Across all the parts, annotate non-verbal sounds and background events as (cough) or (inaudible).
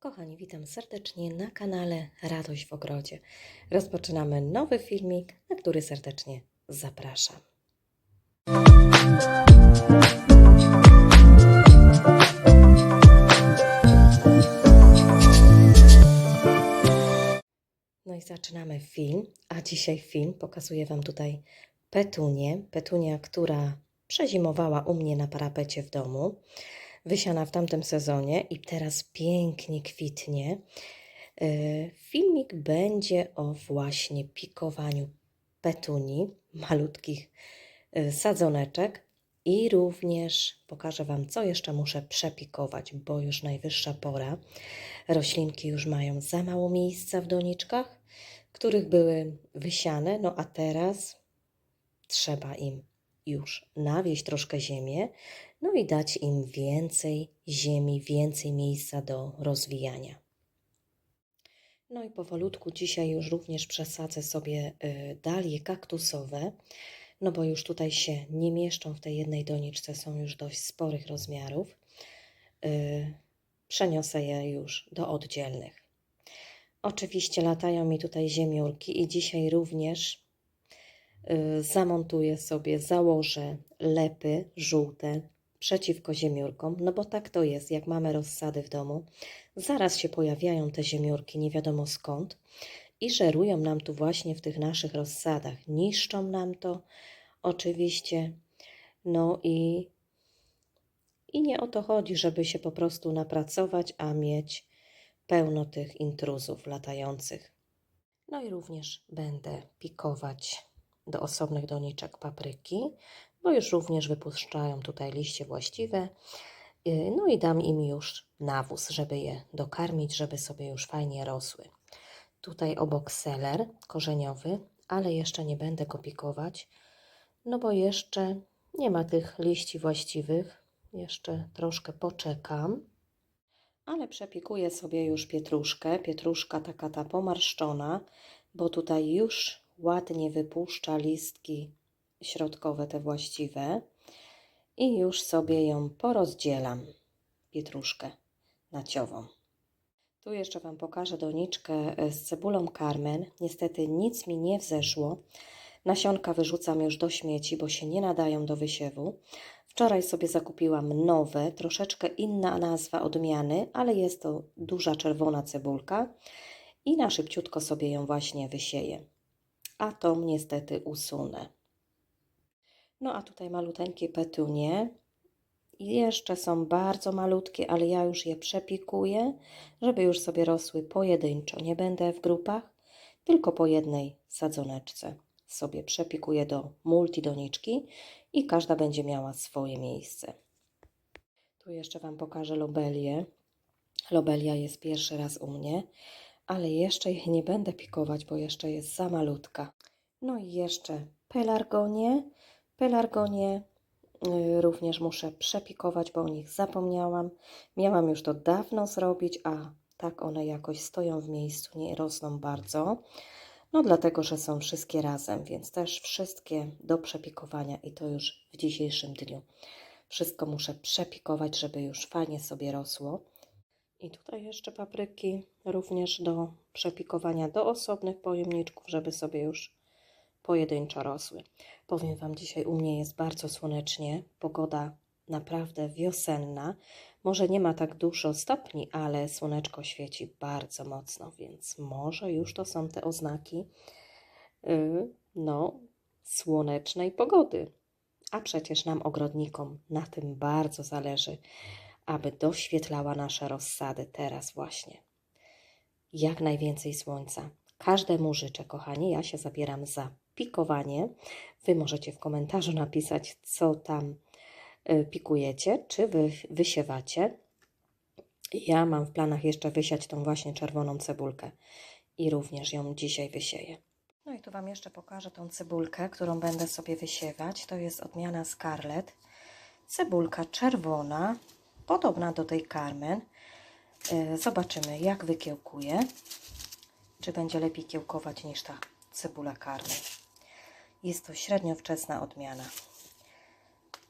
Kochani, witam serdecznie na kanale Radość w Ogrodzie. Rozpoczynamy nowy filmik, na który serdecznie zapraszam. No i zaczynamy film, a dzisiaj film pokazuje Wam tutaj petunię. Petunia, która przezimowała u mnie na parapecie w domu, wysiana w tamtym sezonie i teraz pięknie kwitnie. Yy, Filmik będzie o właśnie pikowaniu petuni, malutkich yy, sadzoneczek i również pokażę Wam, co jeszcze muszę przepikować, bo już najwyższa pora. Roślinki już mają za mało miejsca w doniczkach, których były wysiane, no a teraz trzeba im już nawieść troszkę ziemię, no i dać im więcej ziemi, więcej miejsca do rozwijania. No i powolutku dzisiaj już również przesadzę sobie y, dalie kaktusowe, no bo już tutaj się nie mieszczą w tej jednej doniczce, są już dość sporych rozmiarów. Y, Przeniosę je już do oddzielnych. Oczywiście latają mi tutaj ziemiórki i dzisiaj również y, zamontuję sobie, założę lepy żółte przeciwko ziemiórkom, no bo tak to jest, jak mamy rozsady w domu, zaraz się pojawiają te ziemiórki, nie wiadomo skąd, i żerują nam tu właśnie w tych naszych rozsadach. Niszczą nam to oczywiście, no i, i nie o to chodzi, żeby się po prostu napracować, a mieć pełno tych intruzów latających. No i również będę pikować do osobnych doniczek papryki, bo już również wypuszczają tutaj liście właściwe. Yy, No i dam im już nawóz, żeby je dokarmić, żeby sobie już fajnie rosły. Tutaj obok seler korzeniowy, ale jeszcze nie będę go pikować, no bo jeszcze nie ma tych liści właściwych. Jeszcze troszkę poczekam. Ale przepikuję sobie już pietruszkę. Pietruszka taka ta pomarszczona, bo tutaj już ładnie wypuszcza listki środkowe, te właściwe. I już sobie ją porozdzielam, pietruszkę naciową. Tu jeszcze Wam pokażę doniczkę e, z cebulą Carmen. Niestety nic mi nie wzeszło. Nasionka wyrzucam już do śmieci, bo się nie nadają do wysiewu. Wczoraj sobie zakupiłam nowe, troszeczkę inna nazwa odmiany, ale jest to duża czerwona cebulka i na szybciutko sobie ją właśnie wysieję. A tą niestety usunę. No a tutaj maluteńkie petunie. Jeszcze są bardzo malutkie, ale ja już je przepikuję, żeby już sobie rosły pojedynczo. Nie będę w grupach, tylko po jednej sadzoneczce sobie przepikuję do multidoniczki i każda będzie miała swoje miejsce. Tu jeszcze Wam pokażę lobelię. Lobelia jest pierwszy raz u mnie, ale jeszcze jej nie będę pikować, bo jeszcze jest za malutka. No i jeszcze pelargonie. Pelargonie y, również muszę przepikować, bo o nich zapomniałam. Miałam już to dawno zrobić, a tak one jakoś stoją w miejscu, nie rosną bardzo. No dlatego, że są wszystkie razem, więc też wszystkie do przepikowania i to już w dzisiejszym dniu. Wszystko muszę przepikować, żeby już fajnie sobie rosło. I tutaj jeszcze papryki również do przepikowania do osobnych pojemniczków, żeby sobie już pojedynczo rosły. Powiem Wam, dzisiaj u mnie jest bardzo słonecznie, pogoda naprawdę wiosenna. Może nie ma tak dużo stopni, ale słoneczko świeci bardzo mocno, więc może już to są te oznaki yy, no, słonecznej pogody. A przecież nam, ogrodnikom, na tym bardzo zależy, aby doświetlała nasze rozsady teraz właśnie. Jak najwięcej słońca. Każdemu życzę, kochani. Ja się zabieram za pikowanie. Wy możecie w komentarzu napisać, co tam y, pikujecie, czy wy wysiewacie. Ja mam w planach jeszcze wysiać tą właśnie czerwoną cebulkę i również ją dzisiaj wysieję. No i tu Wam jeszcze pokażę tą cebulkę, którą będę sobie wysiewać. To jest odmiana Scarlet. Cebulka czerwona, podobna do tej Carmen. Y, Zobaczymy, jak wykiełkuje. Czy będzie lepiej kiełkować niż ta cebula Carmen. Jest to średnio wczesna odmiana.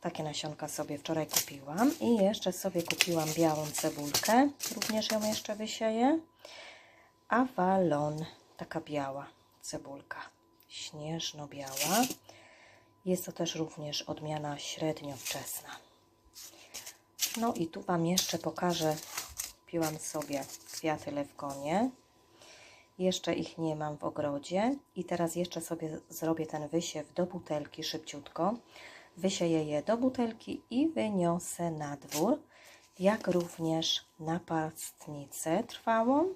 Takie nasionka sobie wczoraj kupiłam. I jeszcze sobie kupiłam białą cebulkę. Również ją jeszcze wysieję. Avalon, taka biała cebulka. Śnieżno-biała. Jest to też również odmiana średnio wczesna. No i tu Wam jeszcze pokażę. Kupiłam sobie kwiaty lewkonie. Jeszcze ich nie mam w ogrodzie. I teraz jeszcze sobie zrobię ten wysiew do butelki szybciutko. Wysieję je do butelki i wyniosę na dwór. Jak również napastnicę trwałą.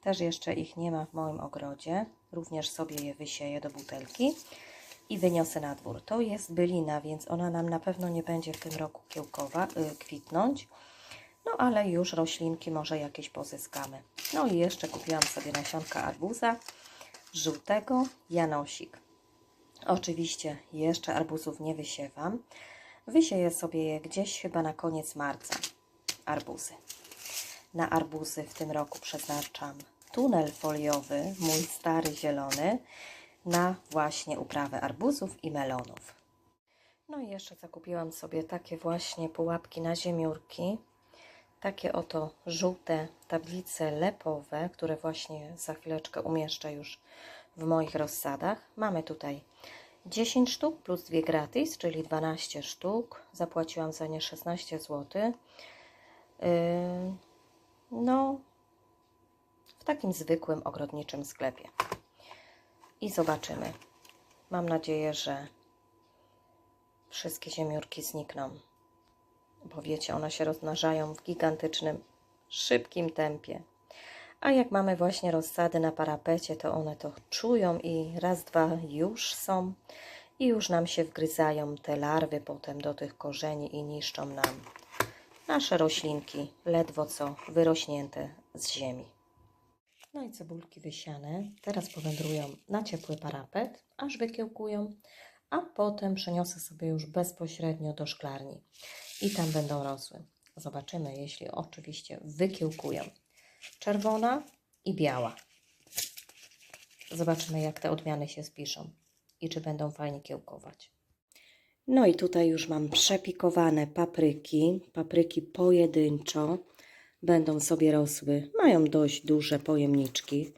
Też jeszcze ich nie ma w moim ogrodzie. Również sobie je wysieję do butelki i wyniosę na dwór. To jest bylina, więc ona nam na pewno nie będzie w tym roku kiełkowa, y, kwitnąć. No ale już roślinki może jakieś pozyskamy. No i jeszcze kupiłam sobie nasionka arbuza żółtego, janosik. Oczywiście jeszcze arbuzów nie wysiewam. Wysieję sobie je gdzieś chyba na koniec marca. Arbuzy. Na arbuzy w tym roku przeznaczam tunel foliowy, mój stary zielony, na właśnie uprawę arbuzów i melonów. No i jeszcze zakupiłam sobie takie właśnie pułapki na ziemiórki. Takie oto żółte tablice lepowe, które właśnie za chwileczkę umieszczę już w moich rozsadach. Mamy tutaj 10 sztuk plus 2 gratis, czyli 12 sztuk. Zapłaciłam za nie 16 zł. Yy, no, w takim zwykłym ogrodniczym sklepie. I zobaczymy. Mam nadzieję, że wszystkie ziemiórki znikną. Bo wiecie, one się rozmnażają w gigantycznym, szybkim tempie. A jak mamy właśnie rozsady na parapecie, to one to czują i raz, dwa już są i już nam się wgryzają te larwy potem do tych korzeni i niszczą nam nasze roślinki, ledwo co wyrośnięte z ziemi. No i cebulki wysiane teraz powędrują na ciepły parapet, aż wykiełkują, a potem przeniosę sobie już bezpośrednio do szklarni i tam będą rosły. Zobaczymy, jeśli oczywiście wykiełkują. Czerwona i biała. Zobaczymy, jak te odmiany się spiszą i czy będą fajnie kiełkować. No i tutaj już mam przepikowane papryki. Papryki pojedynczo będą sobie rosły. Mają dość duże pojemniczki.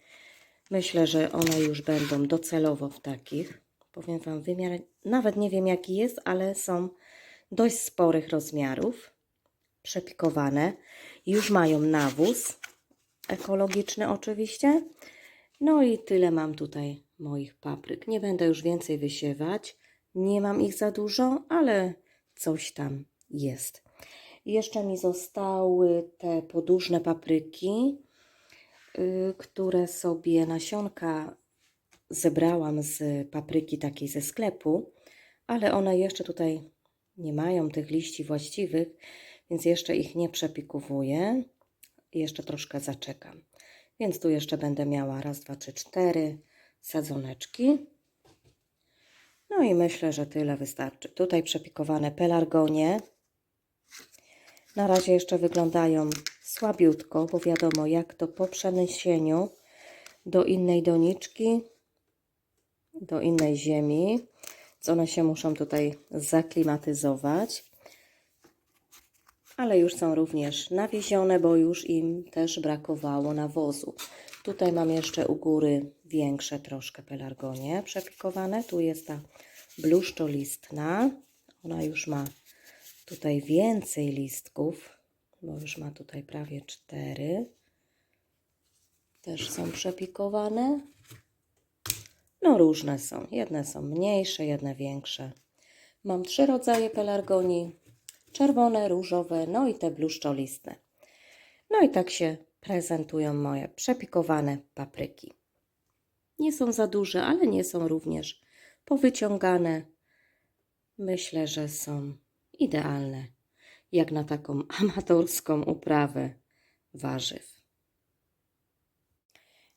Myślę, że one już będą docelowo w takich. Powiem Wam, wymiar nawet nie wiem jaki jest, ale są dość sporych rozmiarów. Przepikowane. Już mają nawóz. Ekologiczny oczywiście. No i tyle mam tutaj moich papryk. Nie będę już więcej wysiewać. Nie mam ich za dużo, ale coś tam jest. Jeszcze mi zostały te podłużne papryki, yy, które sobie nasionka zebrałam z papryki takiej ze sklepu, ale one jeszcze tutaj nie mają tych liści właściwych, więc jeszcze ich nie przepikowuję. Jeszcze troszkę zaczekam. Więc tu jeszcze będę miała raz, dwa, trzy, cztery sadzoneczki. No i myślę, że tyle wystarczy. Tutaj przepikowane pelargonie. Na razie jeszcze wyglądają słabiutko, bo wiadomo jak to po przeniesieniu do innej doniczki, do innej ziemi, co one się muszą tutaj zaklimatyzować. Ale już są również nawiezione, bo już im też brakowało nawozu. Tutaj mam jeszcze u góry większe troszkę pelargonie przepikowane. Tu jest ta bluszczolistna. Ona już ma tutaj więcej listków, bo już ma tutaj prawie cztery. Też są przepikowane. No różne są. Jedne są mniejsze, jedne większe. Mam trzy rodzaje pelargonii. Czerwone, różowe, no i te bluszczolistne. No i tak się prezentują moje przepikowane papryki. Nie są za duże, ale nie są również powyciągane. Myślę, że są idealne jak na taką (laughs) amatorską uprawę warzyw.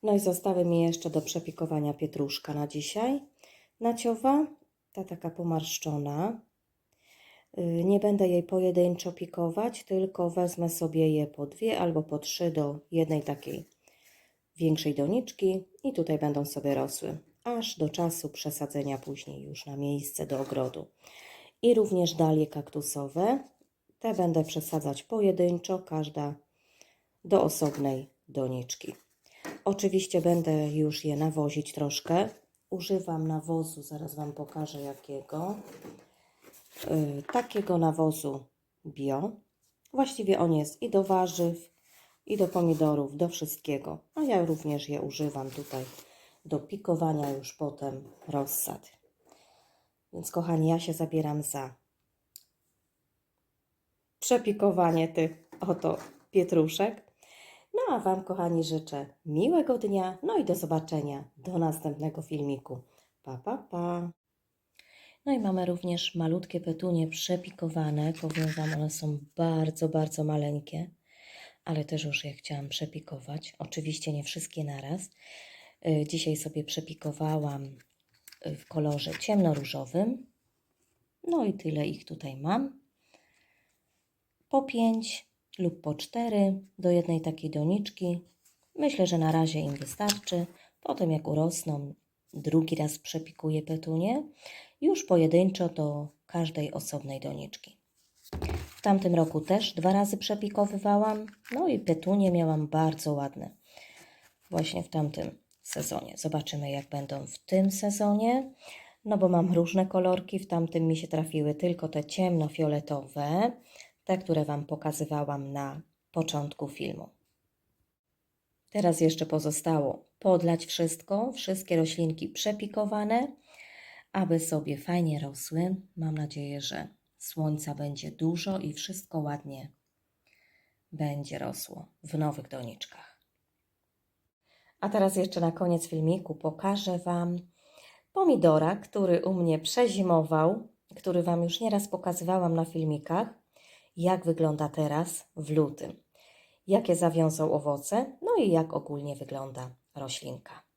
No i zostały mi jeszcze do przepikowania pietruszka na dzisiaj. Naciowa, ta taka pomarszczona. Y, Nie będę jej pojedynczo pikować, tylko wezmę sobie je po dwie albo po trzy do jednej takiej większej doniczki i tutaj będą sobie rosły, aż do czasu przesadzenia później już na miejsce do ogrodu. I również dalie kaktusowe. Te będę przesadzać pojedynczo, każda do osobnej doniczki. Oczywiście będę już je nawozić troszkę. Używam nawozu, zaraz Wam pokażę jakiego. Yy, takiego nawozu bio. Właściwie on jest i do warzyw, i do pomidorów, do wszystkiego. A ja również je używam tutaj do pikowania już potem rozsad. Więc kochani, ja się zabieram za przepikowanie tych oto pietruszek. No a Wam, kochani, życzę miłego dnia, no i do zobaczenia do następnego filmiku. Pa, pa, pa. No i mamy również malutkie petunie przepikowane. Powiem Wam, one są bardzo, bardzo maleńkie, ale też już je chciałam przepikować. Oczywiście nie wszystkie naraz. Y, Dzisiaj sobie przepikowałam w kolorze ciemnoróżowym. No i tyle ich tutaj mam. Po 5 lub po 4 do jednej takiej doniczki. Myślę, że na razie im wystarczy. Potem jak urosną, drugi raz przepikuję petunie. Już pojedynczo do każdej osobnej doniczki. W tamtym roku też dwa razy przepikowywałam. No i petunie miałam bardzo ładne. Właśnie w tamtym sezonie. Zobaczymy, jak będą w tym sezonie. No bo mam różne kolorki. W tamtym mi się trafiły tylko te ciemnofioletowe, te, które Wam pokazywałam na początku filmu. Teraz jeszcze pozostało podlać wszystko, wszystkie roślinki przepikowane, aby sobie fajnie rosły. Mam nadzieję, że słońca będzie dużo i wszystko ładnie będzie rosło w nowych doniczkach. A teraz jeszcze na koniec filmiku pokażę Wam pomidora, który u mnie przezimował, który Wam już nieraz pokazywałam na filmikach, jak wygląda teraz w lutym, jakie zawiązał owoce, no i jak ogólnie wygląda roślinka.